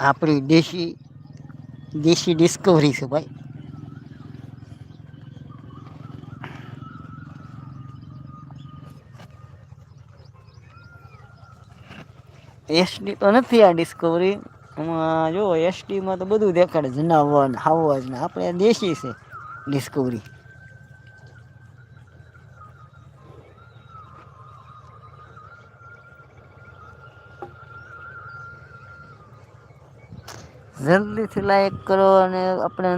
આપણી દેશી દેશી ડિસ્કવરી છે ભાઈ. એસડી તો નથી આ ડિસ્કવરી એમાં જો એસટીમાં તો બધું દેખાડે જનાવર હાવજ ને. આપણે દેશી છે ડિસ્કવરી જલ્દીથી લાઈક કરો અને આપણે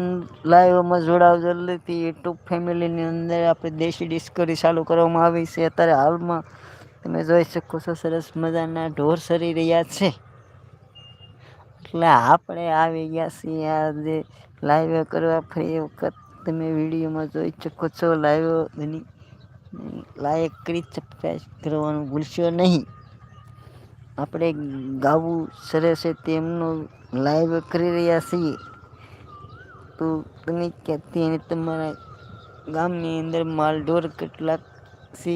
લાઈવમાં જોડાવ જલ્દીથી. યુટ્યુબ ફેમિલીની અંદર આપણે દેશી ડિસ્કવરી ચાલુ કરવામાં આવી છે. અત્યારે હાલમાં તમે જોઈ શકો છો, સરસ મજાના ઢોર સરી રહ્યા છે. એટલે આપણે આવી ગયા છીએ આજે લાઈવ કરવા. ફરી વખત તમે વિડીયોમાં જોઈ શકો છો લાઈવ લાઈક કરી સબસ્ક્રાઈબ કરવાનું ભૂલશો નહીં. આપણે ગાવું સરસ તેમનું લાઈવ કરી રહ્યા છીએ. તો તમે ક્યાંથી અને તમારા ગામની અંદર માલઢોર કેટલાક છે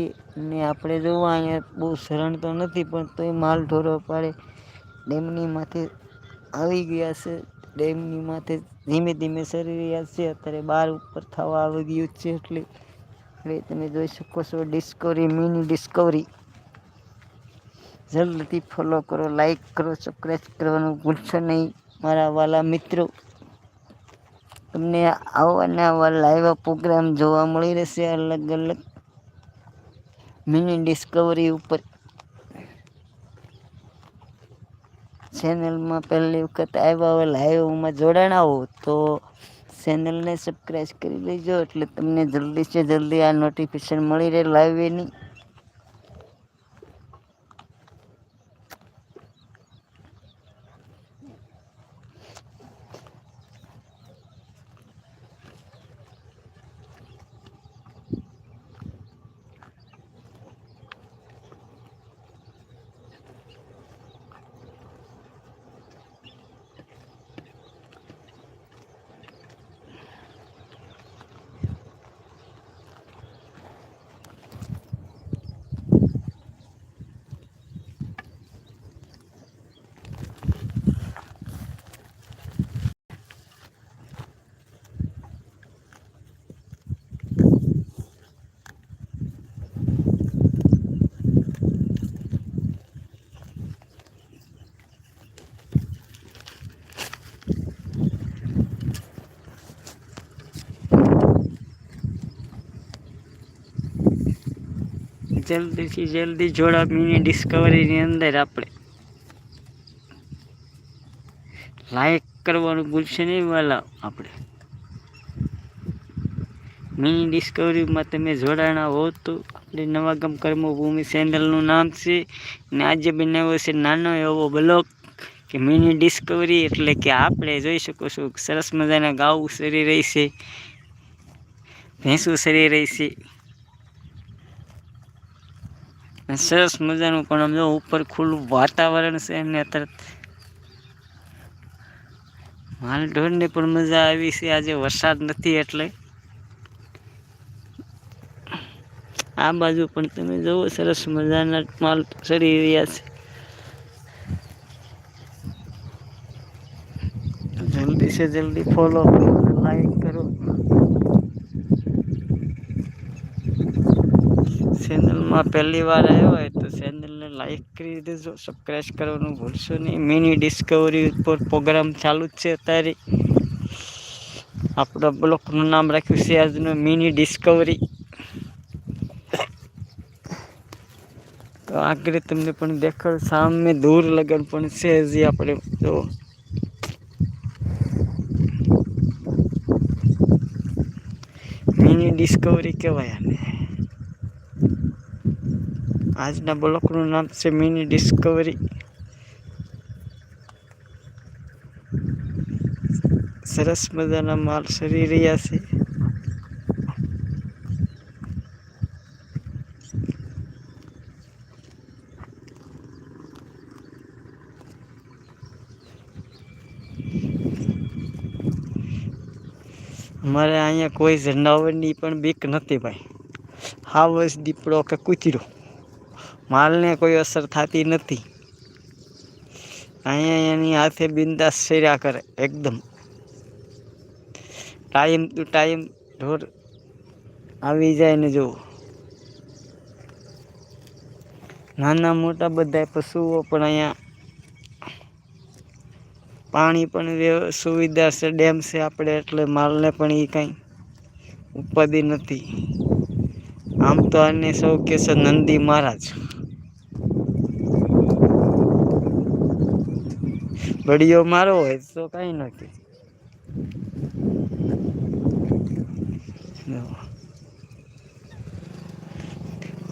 ને આપણે જોવા અહીંયા બહુ શરણ તો નથી, પણ તોય માલઢોરો પાડે ડેમની માથે આવી ગયા છે. ડેમની માથે ધીમે ધીમે સરી રહ્યા છે. અત્યારે બાર ઉપર થવા આવી ગયું છે એટલે એટલે તમે જોઈ શકો છો ડિસ્કવરી મિની ડિસ્કવરી જલ્દીથી ફોલો કરો લાઈક કરો સબસ્ક્રાઈબ કરવાનું ભૂલશો નહીં. મારા વાલા મિત્રો, તમને આવો અને આવા લાઈવ પ્રોગ્રામ જોવા મળી રહેશે અલગ અલગ. મિની ડિસ્કવરી ઉપર. ચેનલમાં પહેલી વખત આવ્યા હોય લાઈવમાં જોડાણા હો, તો ચેનલને સબસ્ક્રાઈબ કરી લેજો, એટલે તમને જલ્દી છે જલ્દી આ નોટિફિકેશન મળી રહે લાઈવ એની જલ્દીથી જલ્દી જોડા મિની ડિસ્કવરીની અંદર આપણે લાઈક કરવાનું ભૂલશે નહીં વાલા આપણે. મિની ડિસ્કવરીમાં તમે જોડાણા હો તો આપણે નવાગામ કર્મભૂમિ ચેનલનું નામ છે ને આજે બનાવ્યો છે નાનો એવો બ્લોક કે મિની ડિસ્કવરી એટલે કે આપણે જોઈ શકો છો સરસ મજાના ગાઉ સરી રહી છે, ભેંસું સરી રહી છે. સરસ મજાનું પણ આમ જો ઉપર ખુલ્લું વાતાવરણ છે અને અત્યારે. માલ ઢોરને પણ મજા આવી છે. આજે વરસાદ નથી એટલે. આ બાજુ પણ તમે જુઓ સરસ મજાના માલ ચડી રહ્યા છે. જલ્દી સે જલ્દી ફોલો. કરો લાઈક કરો ચેનલમાં પહેલી વાર આવ્યો હોય તો ચેનલને લાઈક કરી દેજો સબસ્ક્રાઈબ કરવાનું ભૂલશો નહીં. મિની ડિસ્કવરી ઉપર પ્રોગ્રામ ચાલુ જ છે અત્યારે. આપણા બ્લોકનું નામ રાખ્યું છે આજનું મિની ડિસ્કવરી તો આગળ તમને પણ દેખાડ, સામે દૂર લગન પણ છે હજી આપણે. જો મિની ડિસ્કવરી કહેવાય આને. આજના બ્લોકનું નામ છે મિની ડિસ્કવરી સરસ મજાના માલ સરી રહ્યા છે અમારે અહીંયા કોઈ ઝંડાવરની પણ બીક નથી ભાઈ હાવસ દીપડો કે કૂતરો માલને કોઈ અસર થતી નથી. અહીંયા એની હાથે બિંદાસ ફેર્યા કરે, એકદમ. ટાઈમ ટુ ટાઈમ ઢોર આવી જાય ને જુઓ. નાના મોટા બધા પશુઓ પણ અહીંયા પાણી પણ સુવિધા છે, ડેમ છે આપણે, એટલે માલને પણ એ કાંઈ ઉપાધિ નથી. આમ તો આને સૌ કે છે નંદી મહારાજ. બળીઓ મારો હોય તો કાંઈ નથી.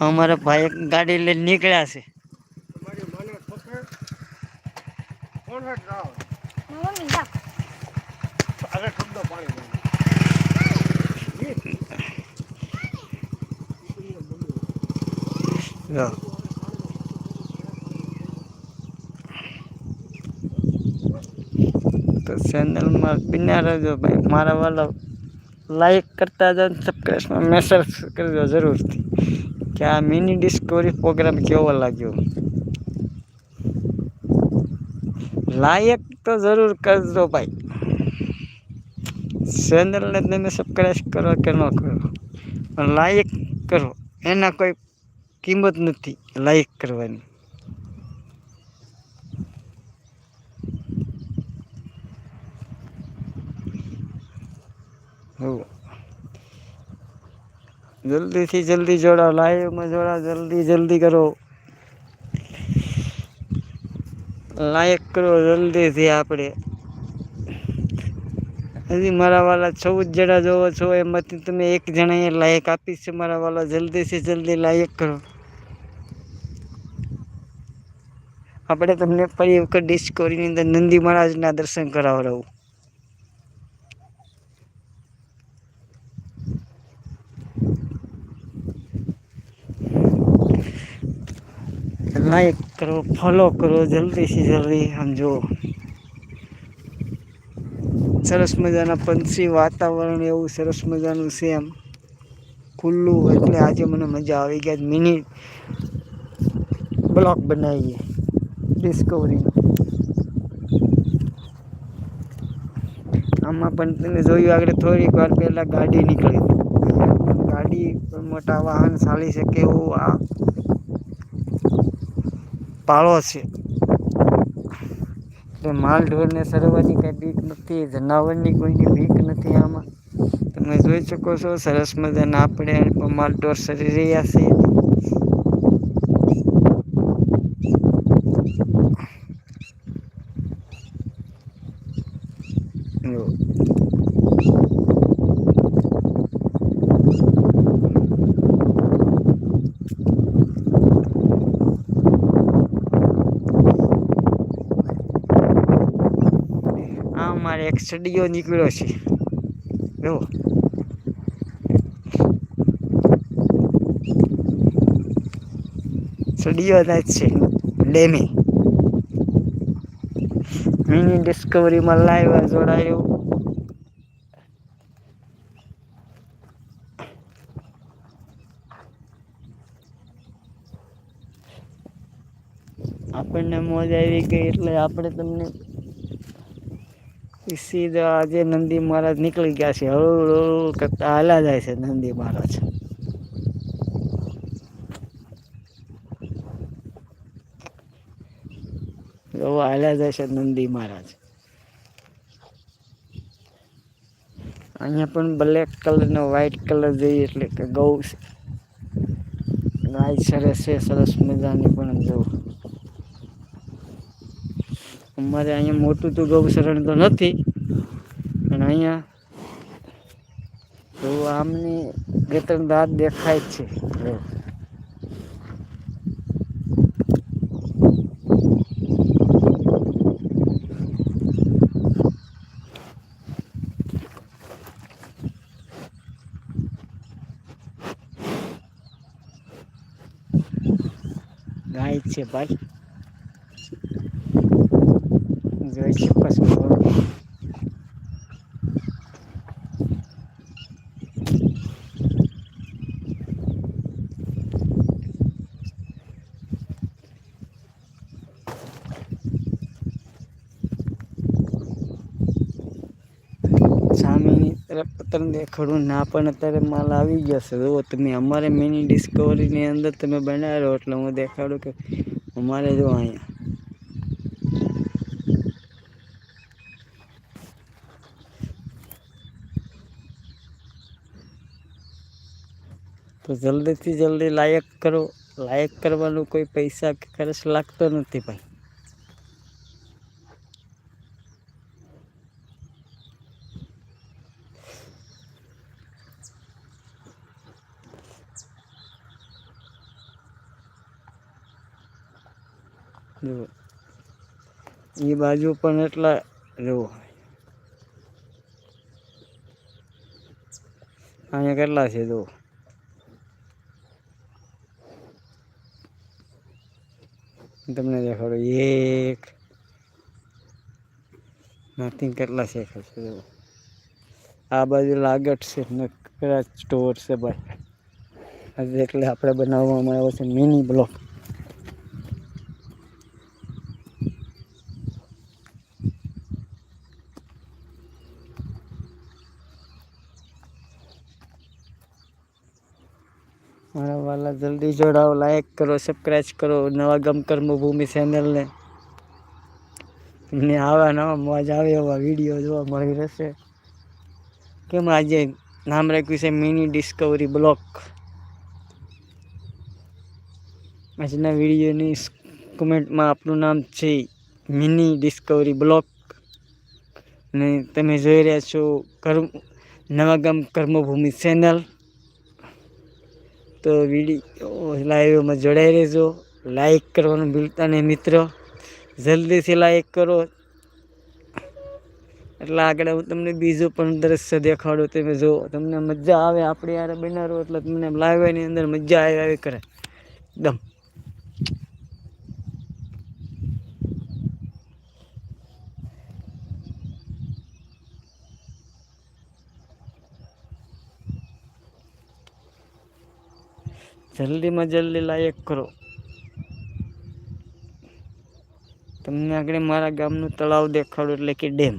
અમારા ભાઈ એક ગાડી લઈને નીકળ્યા છે. તમારી મને ઠોકે કોણ હેઠ રાવ મમ્મી જા અરે ઠંડો પાણી જો. તો ચેનલમાં બિના રહેજો ભાઈ. મારા વાલા લાઈક કરતા જાઓ સબસ્ક્રાઈબમાં મેસેજ કરજો જરૂરથી. કે આ મિની ડિસ્કવરી પ્રોગ્રામ કેવો લાગ્યો? લાયક તો જરૂર કરજો ભાઈ. ચેનલને તમે સબસ્ક્રાઈબ કરો કે ન કરો? પણ લાયક કરો. એના કોઈ કિંમત નથી લાયક કરવાની. હો જલ્દીથી જલ્દી જોડાઓ, લાઈવમાં જોડાઓ, જલ્દી જલ્દી કરો. લાયક કરો જલ્દીથી આપણે. હજી મારા વાલા ચૌદ જણા જોવો છો, એમાંથી તમે એક જણાએ લાયક આપી છે મારા વાલા. જલ્દીથી જલ્દી લાયક કરો. આપણે તમને ફરી વખત ડિસ્કવરીની અંદર નંદી મહારાજના દર્શન કરાવડાવું. લાઈક કરો ફોલો કરો જલ્દીથી જલ્દી સમજો. સરસ મજાના પંછી વાતાવરણ એવું સરસ મજાનું છે એમ. ખુલ્લું એટલે આજે મને મજા આવી ગયા મિની બ્લોક બનાવીએ. ડિસ્કવરીનો આમાં પણ તમે જોયું આગળ થોડીક વાર પહેલાં ગાડી નીકળી. ગાડી મોટા વાહન ચાલી શકે એવું આ પાળો છે એટલે માલ ઢોરને સરવાની કાંઈ બીક નથી, જનાવરની કોઈની બીક નથી આમાં તમે જોઈ શકો છો, સરસ મજાના આપણે પણ માલ ઢોર સરી રહ્યા છે જો. આ મારે એક સડિયો નીકળ્યો છે. જો સડિયો જ છે. ડેમી. મિની ડિસ્કવરીમાં લાઈવ જોડાયું. આપણને મોજ આવી ગઈ એટલે આપણે તમને સીધા આજે નંદી મહારાજ નીકળી ગયા છે. હળુ હળું કરતા હાલા જાય છે નંદી મહારાજ. હાલ્યા જાય છે નંદી મહારાજ. અહીંયા પણ બ્લેક કલરનો વ્હાઈટ કલર જોઈએ એટલે કે ગૌ ગાય સરસ છે, સરસ મજાની પણ જો અમારે અહીંયા મોટું તો ગૌશરણ તો નથી. પણ અહીંયા તો આમની ગેતર દાંત દેખાય જ છે. ગાય છે ભાઈ જોઈ શકો છો તમને દેખાડું ના, પણ અત્યારે માલ આવી ગયો છે જુઓ તમે, અમારે મિની ડિસ્કવરીની અંદર તમે બનાવ્યો એટલે હું દેખાડું કે અમારે જો અહીંયા. તો જલ્દીથી જલ્દી લાયક કરો. લાયક કરવાનું કોઈ પૈસા કે ખર્ચ લાગતો નથી ભાઈ. જુઓ. એ બાજુ પણ એટલા જુઓ. અહીંયા કેટલા છે જુઓ. તમને દેખાડો, એક. નથિંગ કેટલા છે ખબર જુઓ. આ બાજુ લાગટ છે ને કદાચ સ્ટોર છે ભાઈ. એટલે આપણે બનાવવામાં આવ્યો છે મિની બ્લોક મારા વાલા જલ્દી જોડાઓ લાઈક કરો સબસ્ક્રાઈબ કરો, નવા ગમ કર્મભૂમિ ચેનલને તમને આવા નવા મોજ આવે એવા વીડિયો જોવા મળી રહેશે. કેમ આજે નામ રાખ્યું છે મિની ડિસ્કવરી બ્લોક આજના વિડીયોની કોમેન્ટમાં આપનું નામ છે મિની ડિસ્કવરી બ્લોક ને તમે જોઈ રહ્યા છો કર્મ નવાગામ કર્મભૂમિ ચેનલ તો વીડિયો લાઈવમાં જોડાઈ રહેજો. લાઈક કરવાનું ભૂલતા નહીં મિત્રો. જલ્દીથી લાઈક કરો. એટલે આગળ હું તમને બીજું પણ દ્રશ્ય દેખાડું, તમે જો તમને મજા આવે આપણે યાર બનાવો એટલે તમને લાઈવની અંદર મજા આવે, આવી કરે. એકદમ જલ્દીમાં જલ્દી લાયક કરો. તમને આગળ મારા ગામનું તળાવ દેખાડું એટલે કે ડેમ.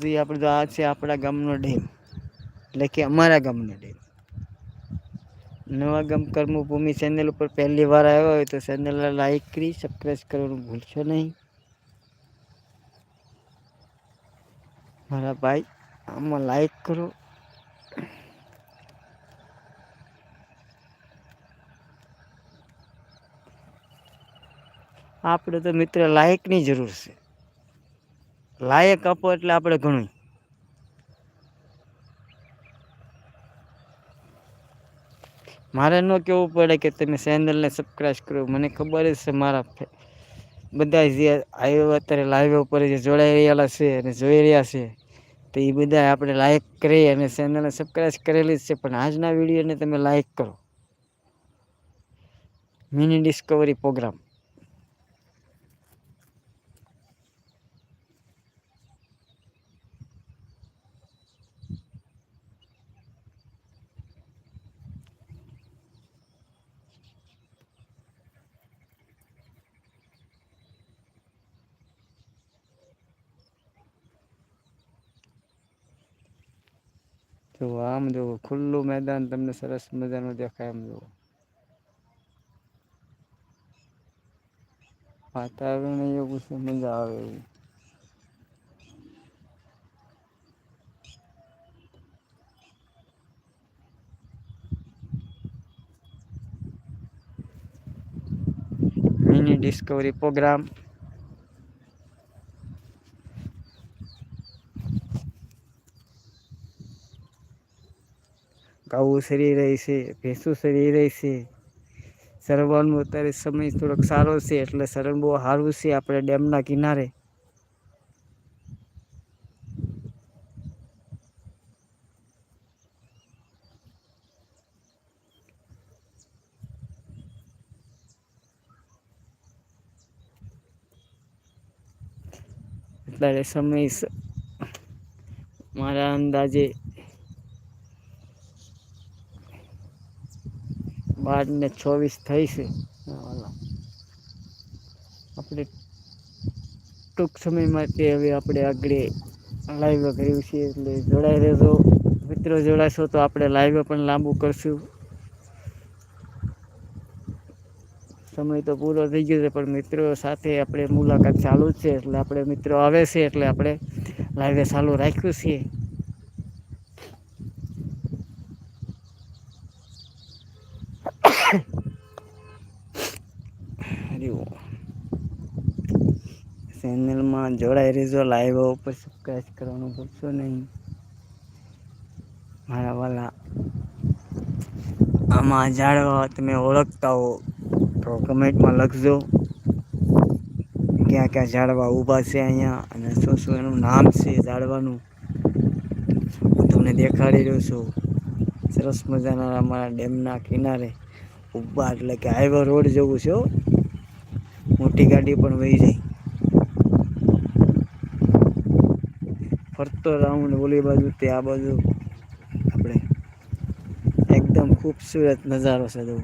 હજી આપણે આ છે આપણા ગામનો ડેમ. એટલે કે અમારા ગામનો ડેમ. નવા ગામ કર્મભૂમિ ચેનલ ઉપર પહેલી વાર આવ્યો હોય તો ચેનલને લાઈક કરી સબસ્ક્રાઈબ કરવાનું ભૂલશો નહીં. મારા ભાઈ, આમાં લાઈક કરો. આપણે તો મિત્ર લાયકની જરૂર છે. લાયક આપો એટલે આપણે ઘણું મારે ન કહેવું પડે કે તમે ચેનલને સબસ્ક્રાઈબ કરો મને ખબર જ છે મારા બધા જે આવ્યો અત્યારે લાઈવ ઉપર જે જોડાઈ રહેલા છે અને જોઈ રહ્યા છે, તો એ બધા આપણે લાઈક કરી અને ચેનલને સબસ્ક્રાઈબ કરેલી જ છે. પણ આજના વિડીયોને તમે લાઈક કરો. મિની ડિસ્કવરી પ્રોગ્રામ જો આમ જો ખુલ્લું મેદાન તમને સરસ મજાનું દેખાય આમ જો વાતાવરણ એવું છે મજા આવે એવું મિની ડિસ્કવરી પ્રોગ્રામ ગાવું શરીર રહી છે, ભેંસું શરીર રહી છે. અત્યારે સમય થોડોક સારો છે, એટલે સરન બહુ સારું છે આપણે ડેમના કિનારે. અત્યારે સમય મારા અંદાજે બાર ને ચોવીસ થઈ છે. આપણે ટૂંક સમયમાં તે હવે આપણે આગળ લાઈવ કર્યું છે એટલે જોડાઈ રહેજો. મિત્રો જોડાશો તો આપણે લાઈવ પણ લાંબુ કરશું. સમય તો પૂરો થઈ ગયો છે, પણ મિત્રો સાથે આપણે મુલાકાત ચાલુ છે. એટલે આપણે મિત્રો આવે છે એટલે આપણે લાઈવે ચાલુ રાખ્યું છે. ચેનલમાં જોડાઈ રહેજો લાઈવ ઉપર સબસ્ક્રાઈબ કરવાનું ભૂલશો નહીં. મારા વાલા, આમાં ઝાડવા તમે ઓળખતા હો તો કમેન્ટમાં લખજો. ક્યાં ક્યાં ઝાડવા ઊભા છે અહીંયા અને શું શું એનું નામ છે ઝાડવાનું હું તમને દેખાડી રહ્યો છું. સરસ મજાના અમારા ડેમના કિનારે ઊભા એટલે કે હાઈવે રોડ જેવું છે. મોટી ગાડી પણ વહી જાય. ફરતો રાઉન્ડ ઓલી બાજુ તે આ બાજુ આપણે. એકદમ ખૂબસૂરત નજારો છે જો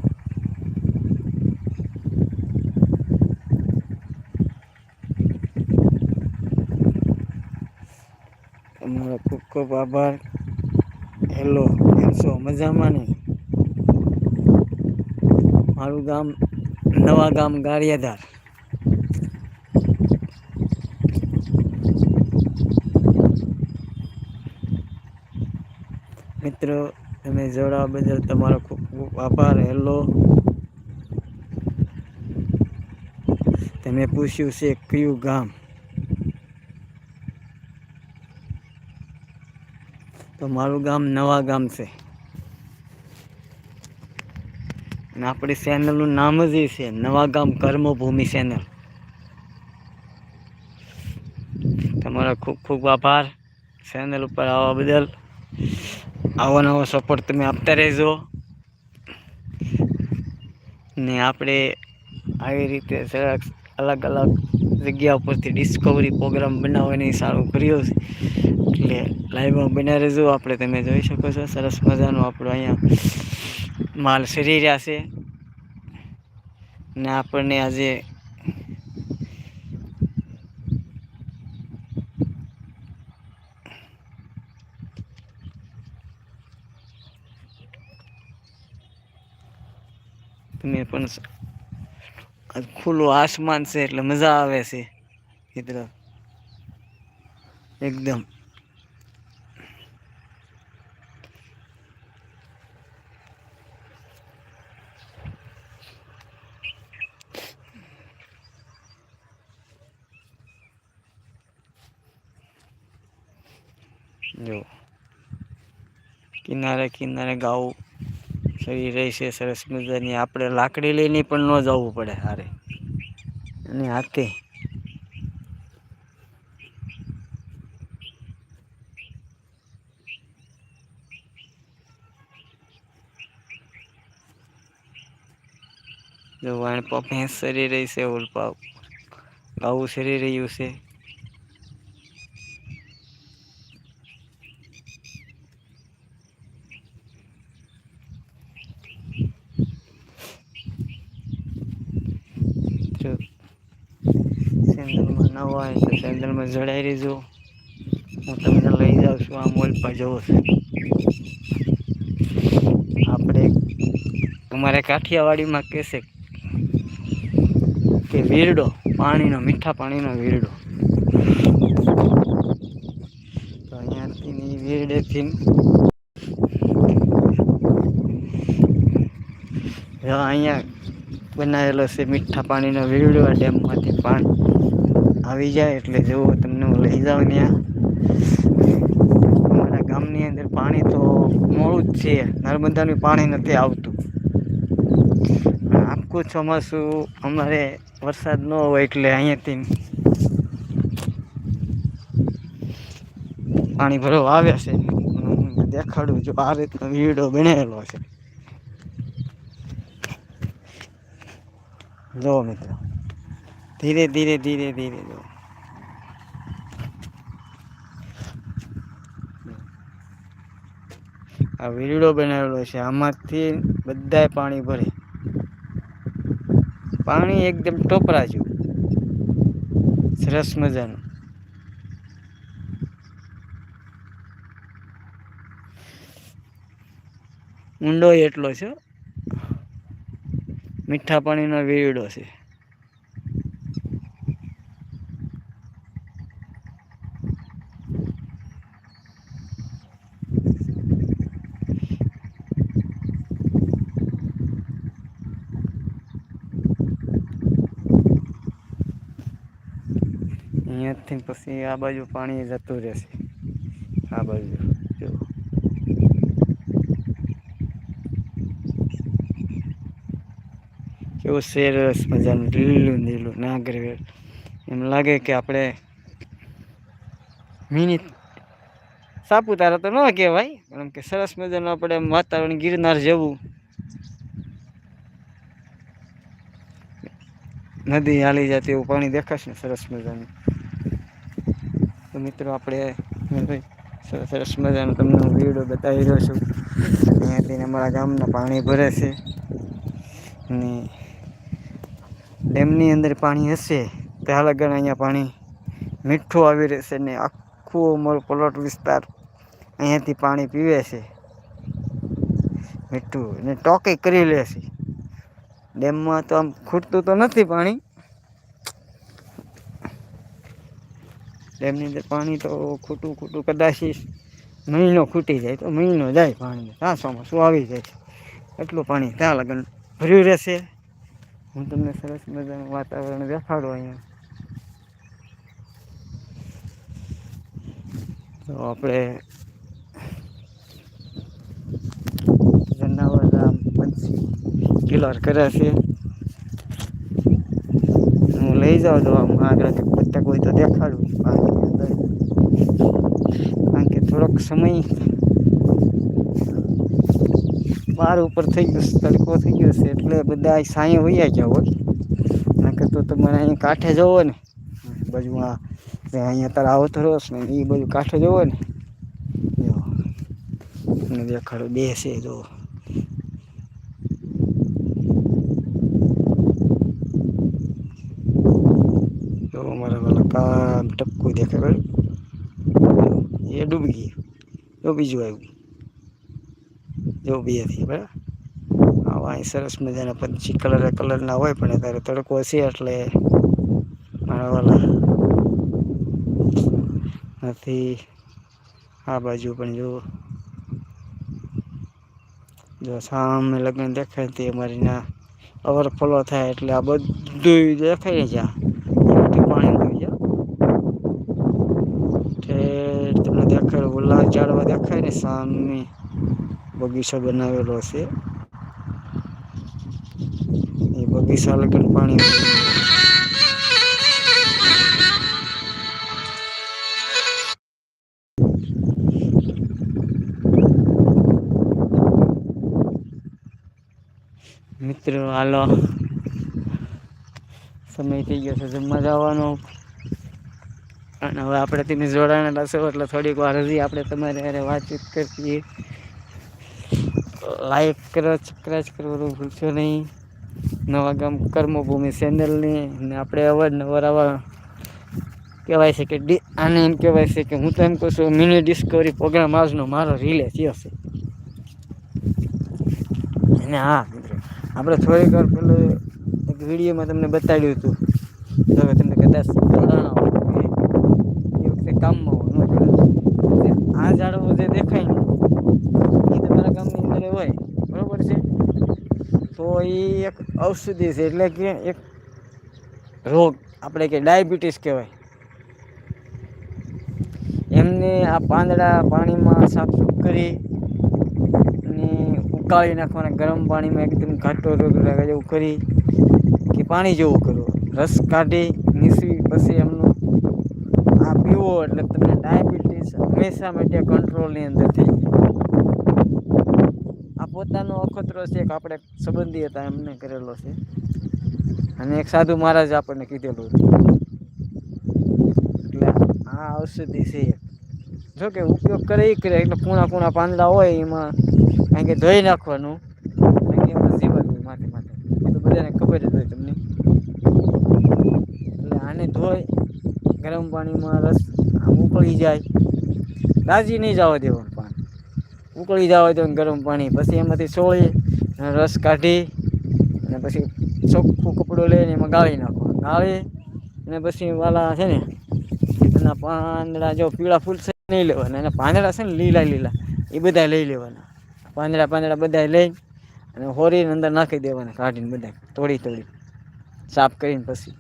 તમારો ખૂબ ખૂબ આભાર. હેલો, કેમ છો? મજામાં ને? મારું ગામ નવા ગામ ગારિયાધાર. મિત્રો તમે જોડાવા બદલ તમારો ખૂબ ખૂબ આભાર. હેલો તમે પૂછ્યું છે કયું ગામ? તો મારું ગામ નવા ગામ છે. અને આપણી ચેનલનું નામ જ એ છે, નવા ગામ કર્મભૂમિ ચેનલ તમારો ખૂબ ખૂબ આભાર ચેનલ ઉપર આવવા બદલ. આવો નવો સપોર્ટ તમે આપતા રહેજો. ને આપણે આવી રીતે સરસ અલગ અલગ જગ્યા ઉપરથી ડિસ્કવરી પ્રોગ્રામ બનાવવાની સારું કર્યું છે. એટલે લાઈવમાં બના રહેજો. આપણે તમે જોઈ શકો છો, સરસ મજાનો આપણો અહીંયા માલ સરી રહ્યા છે. ને આપણને આજે તમે પણ ખુલ્લું આસમાન છે એટલે મજા આવે છે મિત્ર. એકદમ. જો. કિનારે કિનારે ગાઉ સરી રહી છે સરસ મજાની. આપણે લાકડી લઈને પણ ન જવું પડે હારે. અને હાથે. વાણપા ભેંસ સરી રહી છે ઓલપા ગાવું સરી રહ્યું છે જો સેન્ડલમાં ન હોય તો સેન્ડલમાં જડાઈ રહેજો. હું તમને લઈ જાઉં છું, આ મોલ પર જવો છે. આપણે અમારે કાઠિયાવાડીમાં કહેશે કે વીરડો, પાણીનો, મીઠા પાણીનો વીરડો. તો અહીંયાથી વીરડેથી અહીંયા બનાવેલો છે મીઠા પાણીનો વીરડો ડેમમાંથી પાણી આવી જાય એટલે જુઓ તમને હું લઈ જાઉં ત્યાં અમારા ગામની અંદર પાણી તો મોડું જ છે. નર્મદાનું પાણી નથી આવતું. આખું ચોમાસું અમારે વરસાદ ન હોય એટલે અહીંયાથી પાણી ભરવા આવે છે. દેખાડું જો આ રીતનો વીડો બનેલો છે. જો મિત્રો. ધીરે ધીરે ધીરે ધીરે આ વીરડો બનાવેલો છે. આમાંથી બધાય પાણી ભરે. પાણી એકદમ ટોપરા જેવું. સરસ મજાનું. ઊંડો એટલો છે. મીઠા પાણીનો વીરડો છે અહીંયાથી પછી આ બાજુ પાણી જતું રહેશે. આ બાજુ, જો. કેવું સરસ મજાનું, લીલું લીલું નાગરવેલ એમ લાગે કે આપણે મિની સાપુતારા તો ન કહેવાય, પણ કે સરસ મજાનું આપણે વાતાવરણ ગિરનાર જેવું. નદી હાલી જતી એવું પાણી દેખાશે ને સરસ મજાનું. તો મિત્રો આપણે સરસ મજાનો તમને હું વીડિયો બતાવી રહ્યો છું. અહીંયાથી અમારા ગામના પાણી ભરે છે. ને ડેમની અંદર પાણી હશે ત્યાં લગન અહીંયા પાણી મીઠું આવી રહેશે ને આખું અમારો પ્લોટ વિસ્તાર અહીંયાથી પાણી પીવે છે. મીઠું ને ટોકી કરી લે છે. ડેમમાં તો આમ ખૂટતું તો નથી પાણી ડેમની અંદર પાણી તો ખૂટું ખૂટું કદાચ મહિનો ખૂટી જાય તો મહિનો જાય પાણી. ત્રાસોમાં શું આવી જાય? છે એટલું પાણી ત્યાં લગન ભર્યું રહેશે. હું તમને સરસ મજાનું વાતાવરણ દેખાડું અહીંયા. તો આપણે જનાવર પંછી કિલર કર્યા છે. જાઉં તો આમ આગળથી બતક હોય તો દેખાડું. પાણીની અંદર કારણ કે થોડોક સમય બાર ઉપર થઈ ગયું, તડકો થઈ ગયો છે, એટલે બધા સાંય વૈયા ગયા હોય. નકર તો તમારે અહીંયા કાંઠે જવો ને. બાજુમાં જે અહીંયા આવતો થરોસ ને, એ બાજુ કાંઠે જવો ને. દેખાડો બે છે જો જો અમારા વાલા કામ ટપકું દેખાય, બરાબર? એ ડૂબી ગયું જો બીજું આવ્યું. જો બી હતી બરાબર? આવા અહીં સરસ મજાના પંછી કલર કલરના હોય, પણ અત્યારે તડકો છે એટલે મારા નથી. આ બાજુ પણ જો. જો સામે લગ્ન દેખાય તે મારીના ઓવરફ્લો થાય એટલે આ બધું દેખાય ને જ્યાં બધું પાણી આવી જાય ઠેર તમને દેખાય ઓલા ઝાડવા દેખાય ને સામે બગીચો બનાવેલો છે. એ બગીચા લગન પાણી મિત્રો, હાલો. સમય થઈ ગયો છે જમવા જવાનો. અને હવે આપણે તેને જોડાણેલા છો એટલે થોડીક વાર હજી આપણે તમારે વાતચીત કરીએ. લાઈક કરો સબસ્ક્રાઈબ કરવાનું ભૂલશો નહીં. નવા ગામ કર્મભૂમિ ચેનલની ને આપણે અવારનવાર આવા કહેવાય છે કે આને એમ કહેવાય છે કે હું તો એમ કહું છું મિની ડિસ્કવરી પ્રોગ્રામ આજનો મારો રિલે થયો છે. અને હા આપણે થોડીક વાર પહેલો એક વિડીયોમાં તમને બતાડ્યું હતું. તો તમને કદાચ જોડાણા હોય તો એ વખતે કામમાં હોય ન જોડાય આ ઝાડવો જે દેખાય ને એ તમારા ગામની અંદર હોય બરોબર છે તો એ એક ઔષધિ છે એટલે કે એક રોગ, આપણે કે ડાયાબિટીસ કહેવાય. એમને આ પાંદડા પાણીમાં સાફસૂફ કરી અને ઉકાળી નાખવાના, ગરમ પાણીમાં એકદમ ઘાટો રોગ જેવું કરી કે પાણી જેવું કરવું. રસ કાઢી, નીસવી, પછી એમનું આ પીવો એટલે તમને ડાયાબિટીસ હંમેશા માટે કંટ્રોલની અંદર થઈ જાય પોતાનો અખતરો છે એક આપણે સંબંધી હતા, એમને કરેલો છે. અને એક સાધુ મહારાજ આપણને કીધેલું હતું. એટલે આ ઔષધિ છે. જો કે ઉપયોગ કરે એ કરે, એટલે કૂણા કૂણા પાંદડા હોય એમાં કારણ કે ધોઈ નાખવાનું કે જીવન માથે માથે. બધાને ખબર જ હોય તમને. એટલે આને ધોઈ, ગરમ પાણીમાં રસ, આમ ઉકળી જાય. દાજી નહીં જવા દેવાનું. ઉકળી જવા તો ગરમ પાણી. પછી એમાંથી સોળી રસ કાઢી, અને પછી ચોખ્ખું કપડું લઈને એમાં ગાળી નાખો ગાળી, અને પછી વાલા છે ને, એના પાંદડા જો પીળા ફૂલ છે નહીં લેવાના. એના પાંદડા છે ને લીલા લીલા, એ બધા લઈ લેવાના. પાંદડા પાંદડા બધા લઈ, અને હોરીને અંદર નાખી દેવાના, કાઢીને બધા તોડી તોડી, સાફ કરીને પછી.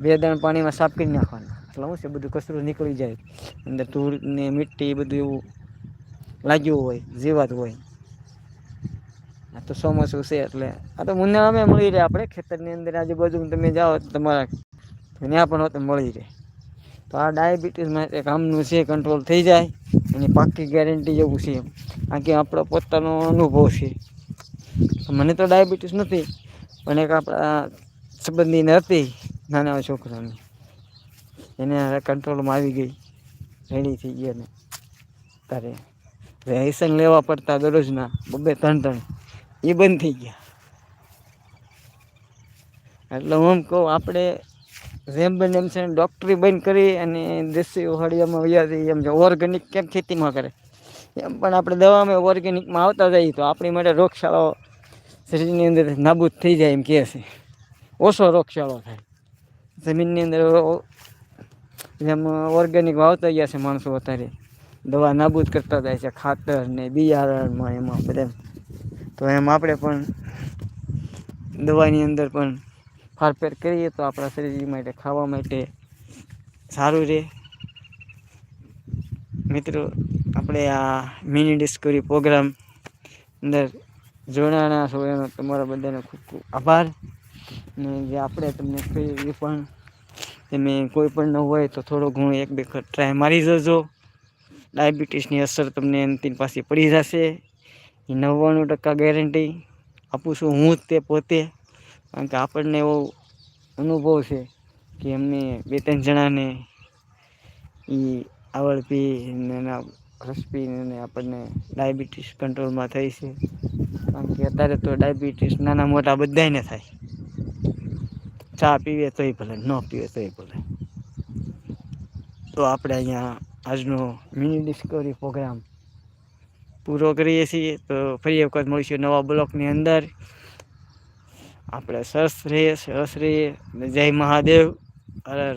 બે દાણ પાણીમાં સાફ કરી નાખવાના. એટલે શું છે, બધું કચરું નીકળી જાય. અંદર ધૂળ ને મીઠી બધું એવું લાગ્યું હોય, જીવાત હોય. આ તો ચોમાસું છે એટલે, આ તો ઉનાળામાં મળી રહે આપણે ખેતરની અંદર આજુબાજુ તમે જાઓ તમારા ત્યાં પણ હોત મળી રહે. તો આ ડાયાબિટીસ માટે કામનું છે કંટ્રોલ થઈ જાય, એની પાકી ગેરંટી જેવું છે એમ. કારણ કે આપણો પોતાનો અનુભવ છે. મને તો ડાયાબિટીસ નથી, પણ એક આપણા સંબંધીને હતી નાના છોકરાની. એને કંટ્રોલમાં આવી ગઈ રેડી થઈ ગયા ને તારે રેશન લેવા પડતા દરરોજના બબે ત્રણ ત્રણ. એ બંધ થઈ ગયા. એટલે હું કહું, આપણે જેમ બને એમ છે ડૉક્ટરી બંધ કરી અને દેશી હળિયામાં વયા જઈએ. એમ છે, ઓર્ગેનિક કેમ ખેતીમાં કરે? એમ પણ આપણે દવામાં ઓર્ગેનિકમાં આવતા જઈએ તો આપણી માટે રોગશાળો શરીરની અંદર નાબૂદ થઈ જાય એમ કહે છે. ઓછો રોગશાળો થાય. જમીનની અંદર જેમ ઓર્ગેનિક વાવતા ગયા છે માણસો અત્યારે. દવા નાબૂદ કરતા જાય છે, ખાતર ને બિયારણમાં એમાં બધા. તો એમ આપણે પણ દવાની અંદર પણ ફારફેર કરીએ તો આપણા શરીર માટે, ખાવા માટે સારું રહે. મિત્રો, આપણે આ મિની ડિસ્કવરી પ્રોગ્રામ અંદર જોડાણા છો એનો તમારા બધાનો ખૂબ ખૂબ આભાર. ને જે આપણે તમને કહીએ એ પણ, તમે કોઈ પણ ન હોય તો થોડો ઘણો એક બે ટ્રાય મારી જજો. ડાયાબિટીસની અસર તમને અંતિમ પાસે પડી જશે. એ નવ્વાણું ટકા ગેરંટી આપું છું હું જ તે પોતે. કારણ કે આપણને એવો અનુભવ છે કે એમને બે ત્રણ જણાને એ આવડ પી એના રસ પીને આપણને ડાયાબિટીસ કંટ્રોલમાં થઈ છે. કારણ કે અત્યારે તો ડાયાબિટીસ નાના મોટા બધાને થાય. ચા પીવે તોય ભલે, ન પીવે તોય ભલે. તો આપણે અહીંયા આજનો મિની ડિસ્કવરી પ્રોગ્રામ પૂરો કરીએ છીએ. તો ફરી એક વખત મળીશું નવા બ્લોકની અંદર. આપણે સરસ રહીએ સરસ રહીએ. જય મહાદેવ. હર.